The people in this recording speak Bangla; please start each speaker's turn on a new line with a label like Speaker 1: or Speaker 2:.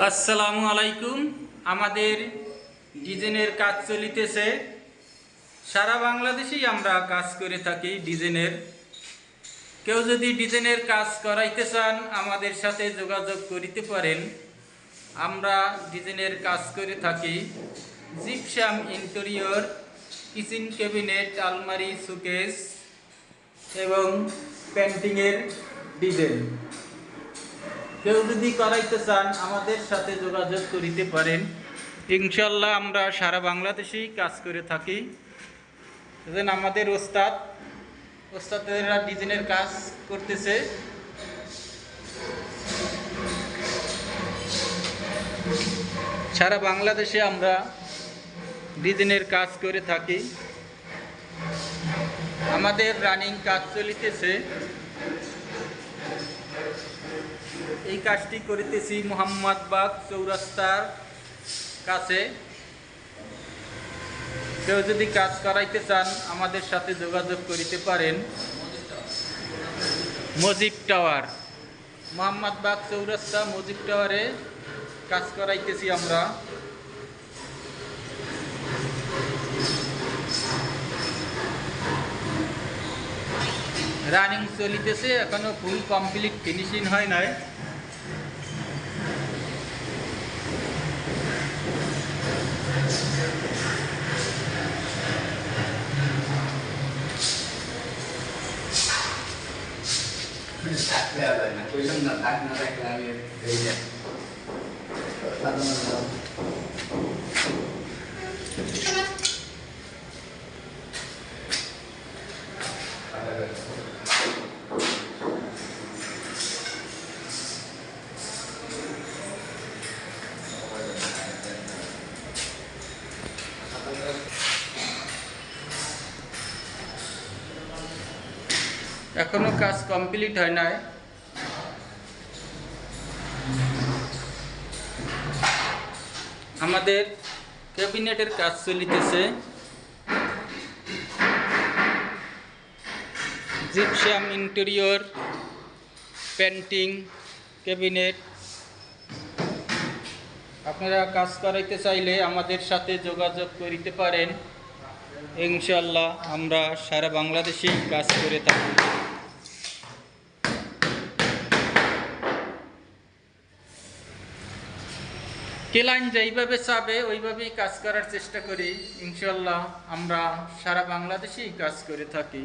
Speaker 1: আসসালামু আলাইকুম। আমাদের ডিজাইনের কাজ চলিতেছে। সারা বাংলাদেশেই আমরা কাজ করে থাকি ডিজাইনের। কেউ যদি ডিজাইনের কাজ করাইতে চান, আমাদের সাথে যোগাযোগ করিতে পারেন। আমরা ডিজাইনের কাজ করে থাকি। জিপসাম ইন্টেরিয়র, কিচেন ক্যাবিনেট, আলমারি, সুকেস এবং পেন্টিংয়ের ডিজাইন। কেউ যদি করাইতে চান, আমাদের সাথে যোগাযোগ করিতে পারেন। ইনশাল্লাহ আমরা সারা বাংলাদেশেই কাজ করে থাকি। যেন আমাদের ওস্তাদ, ওস্তাদেরা ডিজাইনের কাজ করতেছে। সারা বাংলাদেশে আমরা ডিজাইনের কাজ করে থাকি। আমাদের রানিং কাজ চলিতেছে। এই কাজটি করিতেছি মোহাম্মদবাগ চৌরাস্তার কাছে। কেউ যদি কাজ করাইতে চান, আমাদের সাথে যোগাযোগ করিতে পারেন। মজিব টাওয়ার। মোহাম্মদবাগ চৌরাস্তা, মজিব টাওয়ারে কাজ করাইতেছি আমরা। রানিং চলিতেছে, এখনও ফুল কমপ্লিট ফিনিশিং হয় নাই।
Speaker 2: sakla na. Ito yung natak na reklamo yun. Ganyan. Paano mo সাধারণ
Speaker 1: এখনও কাজ কমপ্লিট হয় নাই। আমাদের ক্যাবিনেটের কাজ চলিতেছে। Gypsum interior, painting, cabinet. আপনারা কাজ করাইতে চাইলে আমাদের সাথে যোগাযোগ করিতে পারেন। ইনশাল্লাহ আমরা সারা বাংলাদেশেই কাজ করে থাকি। কেলাইন যেইভাবে চাবে, ওইভাবেই কাজ করার চেষ্টা করি। ইনশাল্লাহ আমরা সারা বাংলাদেশেই কাজ করে থাকি।